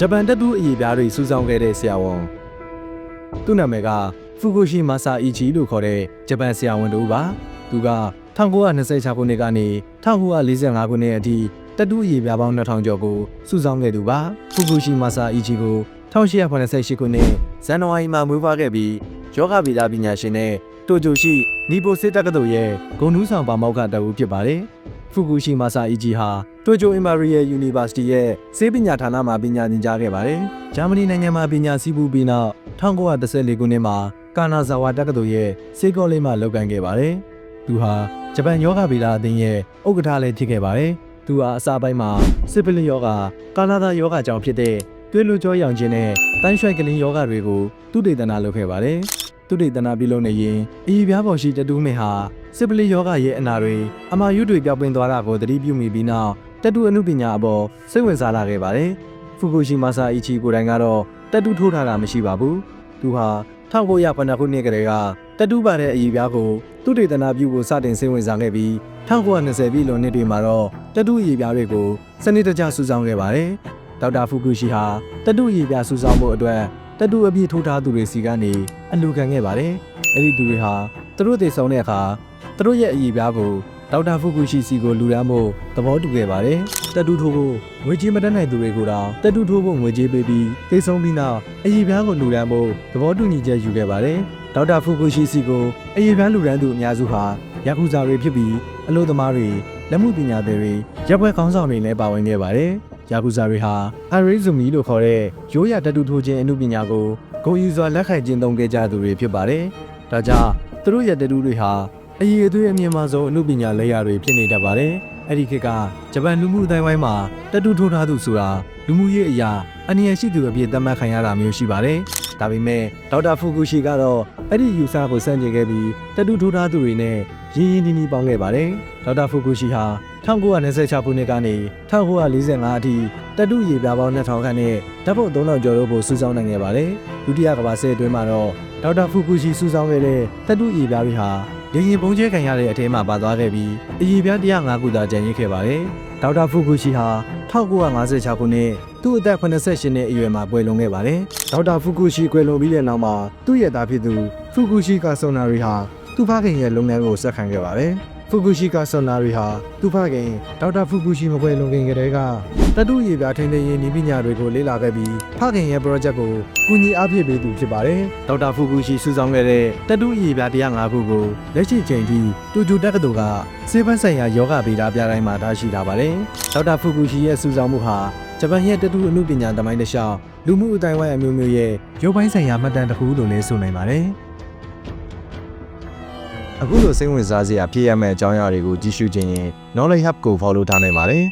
ဂျပန်တက်တူအရေးပြားတွေစူးစောင်းခဲ့တဲ့ဆရာဝန်သူ့နာမည်ကဖူကူရှိမာဆာအီချီလို့ခေါ်တဲ့ဂျပန်ဆရာဝန်တူပါသူက1926ခုနှစ်ကနေ1945ခုနှစ်အထိတက်တူအရေးပြားပေါင်း2000ကျော်ကိုစူးစောင်းခဲ့သူပါဖူကူရှိမာဆာအီချီကို1888ခုနှစ်ဇန်နဝါရီမှာမွေးဖွားခဲ့ပြီးယောဂဗေဒပညာရှင်နဲ့တိုကျိုရှိနီပိုစစ်တက္ကသိုလ်ရဲ့ဂုဏ်ထူးဆောင်ပါမောက္ခတအူဖြစ်ပါတယ် ဖူကူရှိမာဆာအီချီဟာတိုကျိုအင်မာရီယယ်ယူနီဗာစီတီရဲ့ဆေးပညာဌာနမှာပညာသင်ကြားခဲ့ပါတယ်ဂျာမနီနိုင်ငံမှာပညာစည်းပူးပြီးနောက်1914ခုနှစ်မှာကာနာဇာဝါတက္ကသိုလ်ရဲ့ဆေးကောလိပ်မှာလုပ်ကိုင်ခဲ့ပါတယ်သူဟာဂျပန်ယောဂဗေဒအသင်းရဲ့ဥက္ကဋ္ဌလည်းဖြစ်ခဲ့ပါတယ်သူဟာအစပိုင်းမှာစစ်ပလစ်ယောဂကာနာဒါယောဂကြောင့်ဖြစ်တဲ့သွေးလွှတ်ကြောရောင်ခြင်းနဲ့တန်းရွှိုက်ကလင်းယောဂတွေကိုသူတေသနာလုပ်ခဲ့ပါတယ် သူတေသနာပြုလုပ်နေရင်အီပြားပေါ်ရှိတတူးမင်ဟာစစ်ပလစ်ယောဂရဲ့အနာတွေအမာရွတွေပြောင်းပင်သွားတာကိုသတိပြုမိပြီးနောက်တတူအမှုပညာအပေါ်စိတ်ဝင်စားလာခဲ့ပါတယ်ဖူကူရှိမာဆာအီချီကိုယ်တိုင်ကတော့တတူထိုးထားတာမရှိပါဘူးသူဟာ1909ခုနှစ်ကတည်းကတတူပါတဲ့အီပြားကိုသူတေသနာပြုဖို့စတင်စိတ်ဝင်စားခဲ့ပြီး1920ပြည့်လွန်နှစ်တွေမှာတော့တတူအီပြားတွေကိုစနစ်တကျစုဆောင်းခဲ့ပါတယ်ဒေါက်တာဖူကူရှိဟာတတူအီပြားစုဆောင်းဖို့အတွက် တတူအပြည့်ထိုးထားသူတွေစီကနေအလူခံခဲ့ပါတယ်အဲ့ဒီသူတွေဟာသူတို့တည်ဆောင်တဲ့အခါသူတို့ရဲ့အီပြားကိုဒေါက်တာဖူကူရှိစီကိုလူရမ်းဖို့သဘောတူခဲ့ပါတယ်တတူထိုးဖို့ငွေကြေးမတတ်နိုင်သူတွေကိုတော့တတူထိုးဖို့ငွေကြေးပေးပြီးသိဆုံးပြီးနောက်အီပြားကိုလူရမ်းဖို့သဘောတူညီချက်ယူခဲ့ပါတယ်ဒေါက်တာဖူကူရှိစီကိုအီပြားလူရမ်းသူအများစုဟာယာကူဇာတွေဖြစ်ပြီးအလို့သမားတွေလက်မှုပညာသည်တွေရပ်ပွဲခေါင်းဆောင်တွေလည်းပါဝင်ခဲ့ပါတယ် ယာကူဇာတွေဟာအရိဇူမီလို့ခေါ်တဲ့ရိုးရာတတူထိုးခြင်းအမှုပညာကိုဂုဏ်ယူစွာလက်ခံကျင့်သုံးခဲ့ကြသူတွေဖြစ်ပါတယ်ဒါကြောင့်သူတို့ရဲ့တတူတွေဟာအရေးအသွေးအမြင့်မားဆုံးအမှုပညာလက်ရာတွေဖြစ်နေတတ်ပါတယ်အဲ့ဒီခေတ်ကဂျပန်လူမှုအတိုင်းဝိုင်းမှာတတူထိုးထားသူဆိုတာလူမှုရေးအရာအနည်းရှိသူအဖြစ်သတ်မှတ်ခံရတာမျိုးရှိပါတယ်ဒါပေမဲ့ဒေါက်တာဖူကူရှိကတော့ အဲ့ဒီယူဆကိုစန့်ကျင်ခဲ့ပြီးတတူထိုးထားသူတွေနဲ့ရင်းရင်းနှီးနှီးပေါင်းခဲ့ပါတယ်ဒေါက်တာဖူကူရှိဟာ1926ခုနှစ်ကနေ1945အထိတတူရေပြားပေါင်း2000ခန့်နဲ့ဓာတ်ပုံ3000ကျော်တို့ကိုစုဆောင်းနိုင်ခဲ့ပါတယ်ဒုတိယကမ္ဘာစစ်အတွင်းမှာတော့ဒေါက်တာဖူကူရှိစုဆောင်းခဲ့တဲ့တတူရေပြားတွေဟာ ရရင်ပုံကျဲခံရတဲ့အထဲမှာပါသွားခဲ့ပြီးအရေပြား105ခုသာကျန်ရစ်ခဲ့ပါတယ်ဒေါက်တာဖူကူရှိဟာ1956ခုနှစ်သူ့အသက်88နှစ်အရွယ်မှာပွဲလွန်ခဲ့ပါတယ်ဒေါက်တာဖူကူရှိကွယ်လွန်ပြီးတဲ့နောက်မှာသူ့ရဲ့သားဖြစ်သူဖူကူရှိကာဆိုနာရီဟာသူ့ဖခင်ရဲ့လုပ်ငန်းကိုဆက်ခံခဲ့ပါတယ် ဖူကူရှိကာဆိုနာရီဟာသူ့ဖခင်ဒေါက်တာဖူကူရှိမပွဲလွန်ခင်ကတည်းကတတုရေပြားထိန်းသိမ်းရေးနည်းပညာတွေကိုလေ့လာခဲ့ပြီးဖခင်ရဲ့ project ကိုကူညီအားဖြည့်ပေးသူဖြစ်ပါတယ်ဒေါက်တာဖူကူရှိစုဆောင်းခဲ့တဲ့တတုရေပြား105ခုကိုလက်ရှိချိန်ထိတူတူတက္ကသိုလ်ကစေဘန်းဆိုင်ရာယောဂဗေဒပြတိုင်းမှာထားရှိထားပါတယ်ဒေါက်တာဖူကူရှိရဲ့စုဆောင်းမှုဟာဂျပန်ရဲ့တတူအမှုပညာသမိုင်းတစ်လျှောက်လူမှုအတိုင်းဝိုင်းအမျိုးမျိုးရဲ့ရုပ်ပိုင်းဆိုင်ရာမှတ်တမ်းတစ်ခုလို့လည်းဆိုနိုင်ပါတယ် အခုလိုစိတ်ဝင်စားစရာဖြစ်ရမယ့်အကြောင်းအရာတွေကိုကြည့်ရှုခြင်းရင် Knowledge Hub ကို follow ထားနိုင်ပါတယ်